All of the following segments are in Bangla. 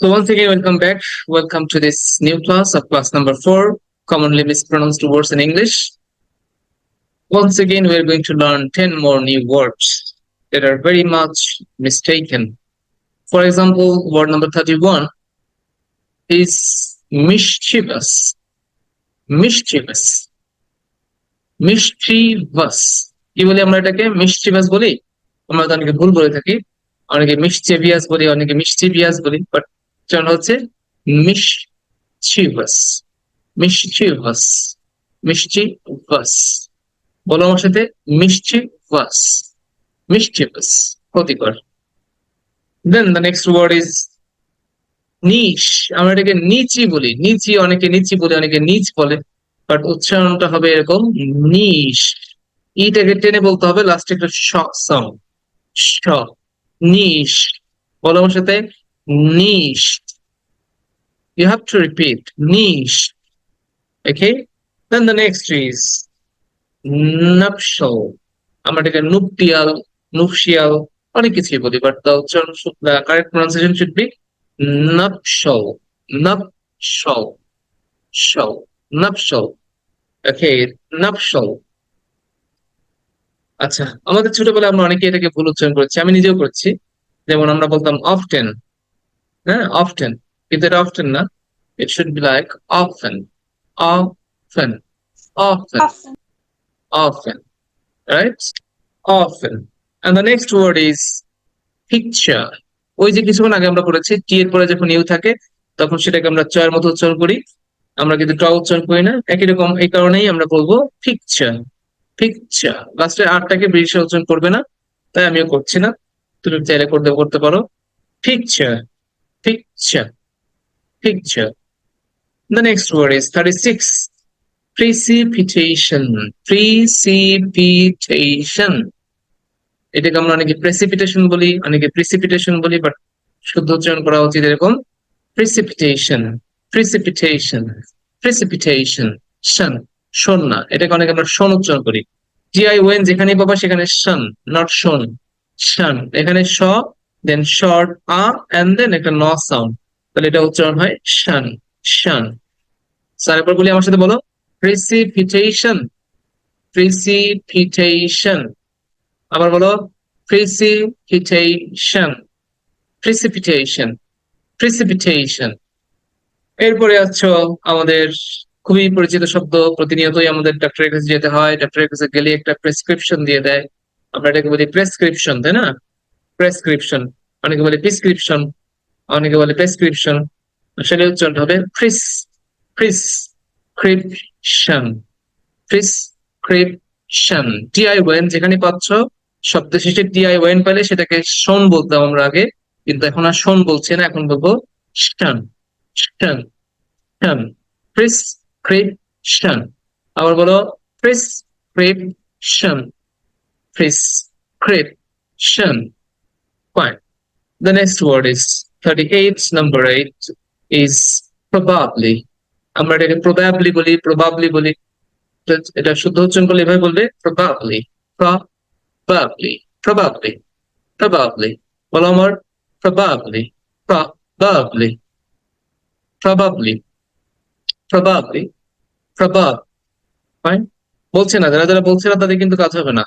So once again, welcome back. Welcome to this new class of class number four, commonly mispronounced words in English. Once again, we are going to learn 10 more new words that are very much mistaken. For example, word number 31 is mischievous. Mischievous. Mischievous. কি বলি আমরা এটাকে মিসচিভাস বলি আমরা তো অনেকে ভুল বলে থাকি অনেকে মিসচেভিয়াস বলি অনেকে মিসচিভিয়াস বলি বাট উচ্চারণ হচ্ছে মিসচিভাস মিসচিভাস মিসচিভাস বলো আমার সাথে মিসচিভাস মিসচিভাস ক্ষতিকর। Then the next word is niche আমরা এটাকে নিচি বলি। নিচি অনেকে নিচি বলে, অনেকে নিচ বলে। বাট উচ্চারণটা হবে এরকম নিশ ইটাকে টেনে বলতে হবে লাস্টে একটা স সাউন্ড স নিশ বলো আমার সাথে নিশ you have to repeat niche okay then the next is nuptial আমরা এটাকে নুপটিয়াল নুপশিয়াল অনেক কিছুই বলি বাট the উচ্চারণ correct pronunciation should be nuptial nuptial shell nuptial okay nuptial আচ্ছা আমাদের ছোটবেলায় আমরা অনেকে এটাকে ভুল উচ্চারণ করেছি আমি নিজেও করছি যেমন আমরা বলতাম often হ্যাঁ often. কিন্তু এটা often না it should be like often. Often. Often. Often. often. Right? Often. And the next word is picture. ওই যে কিছুক্ষণ আগে আমরা পড়েছি টি এর পরে যখন ইউ থাকে তখন সেটাকে আমরা চয়ের মতো উচ্চারণ করি। আমরা কিন্তু ট উচ্চারণ করি না। একই রকম এই কারণেই আমরা বলব পিকচার পিকচার লাস্টে আরটাকে ব্রিটিশে উচ্চারণ করবে না তাই আমিও করছি না। তুমি চাইলে করতে করতে পারো। Picture picture picture. The next word is 36. Precipitation. Precipitation. এটাকে আমরা অনেকে প্রেসিপিটেশন বলি, অনেকে প্রিসিপিটেশন বলি বাট শুদ্ধ উচ্চারণ করা উচিত এরকম। প্রিসিপিটেশন প্রিসিপিটেশন প্রিসিপিটেশন শন শোন না। এটাকে অনেকে আমরা শোন উচ্চারণ করি। জিআই ওয়েন যেখানে পাবা সেখানে শন নট শোন শন এখানে শ দেন শর্ট আ এন্ড দেন একটা ন সাউন্ড তাহলে এটা উচ্চারণ হয় শান শান। স্যার একবার বলি আমার সাথে বলো। প্রেসিপিটেশন প্রেসিপিটেশন আবার বলো। প্রেসিপিটেশন প্রেসিপিটেশন প্রেসিপিটেশন এরপরে আছো আমাদের খুবই পরিচিত শব্দ, প্রতিনিয়তই আমাদের ডাক্তারের কাছে যেতে হয়। ডাক্তারের কাছে গেলে একটা প্রেসক্রিপশন দিয়ে দেয়। আমরা এটাকে বলি প্রেসক্রিপশন তাই না? প্রেসক্রিপশন অনেকে বলে প্রিসক্রিপশন অনেকে বলে প্রেসক্রিপশন আসলে উচ্চারণ হবে প্রিস প্রিসক্রিপশন প্রিসক্রিপশন টিআই ওয়েন যেখানে পাচ্ছ শব্দ শেষে টিআই ওয়েন পেলে সেটাকে শোন বলতাম আমরা আগে, কিন্তু এখন আর শোন বলছে না, এখন বলব শন শন শন প্রিসক্রিপশন আবার বলো prescription prescription Fine. The next word is 38 number 8 is probably আমরা এটাকে probably বলি probably বলি এটা- শুদ্ধ উচ্চারণ করলে এভাবে বলবে probably probably probably probably বলো আমার probably probably probably probably probably fine বলছে না যারা যারা বলছে না তাদের কিন্তু কাজ হবে না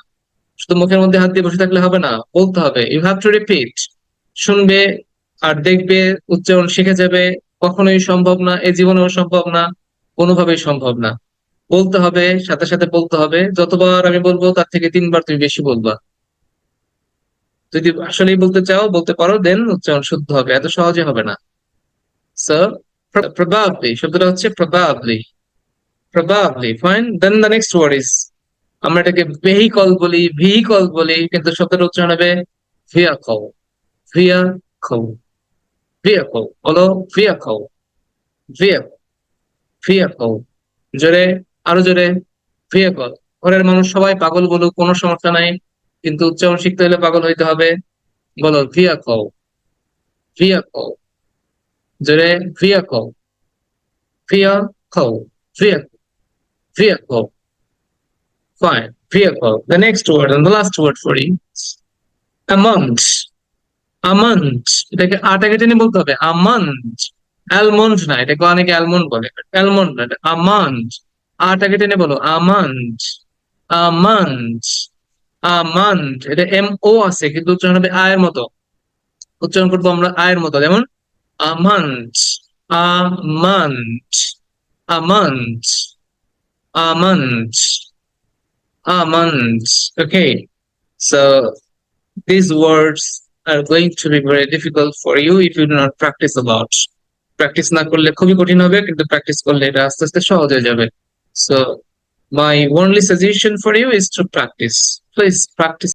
শুধু মুখের মধ্যে হাত দিয়ে বসে থাকলে হবে না, বলতে হবে। ইউ হ্যাভ টু রিপিট শুনবে আর দেখবে উচ্চারণ শিখে যাবে, কখনোই সম্ভব না এই জীবনেও সম্ভব না, কোনোভাবেই সম্ভব না। বলতে হবে, সাথে সাথে বলতে হবে, যতবার আমি বলব তার থেকে তিনবার তুমি বেশি বলবা। যদি আসলেই বলতে চাও, বলতে পারো দেন উচ্চারণ শুদ্ধ হবে, এত সহজে হবে না। স্যার probably, শব্দটা হচ্ছে probably probably fine then the next word is আমরা এটাকে ভেহিকল বলি ভেহিকল বলি, কিন্তু শব্দের উচ্চারণ হবে ভিয়াকল ভিয়াকল ভিয়াকল বলো ভিয়াকল ভিয়াকল ভিয়াকল জোরে, আরও জোরে ভিয়াকল ঘরের মানুষ সবাই পাগল বলো কোনো সমস্যা নাই, কিন্তু উচ্চারণ শিখতে হলে পাগল হইতে হবে, বলো ভিয়াকল ভিয়াকল জোরে vehicle vehicle vehicle vehicle Fine. Vehicle. The next word and the last word for you. Amongst. Almond এটাকে আটাকে টেনে বলতে হবে। আমন্ড অ্যালমন্ড না, এটাকে অনেকে অ্যালমন্ড বলে অ্যালমন্ড না আমন্ড আটাকে টেনে বলো আমন্ড আমন্ড আমন্ড এটা এম ও আছে, কিন্তু উচ্চারণ হবে আয়ের মতো। উচ্চারণ করব আমরা আয়ের মতো, যেমন almond almond almond almond months. Okay, so these words are going to be very difficult for you if you do not practice a lot. Practice না করলে খুবই কঠিন হবে কিন্তু প্র্যাকটিস করলে এটা আস্তে আস্তে সহজ হয়ে যাবে so my only suggestion for you is to practice please practice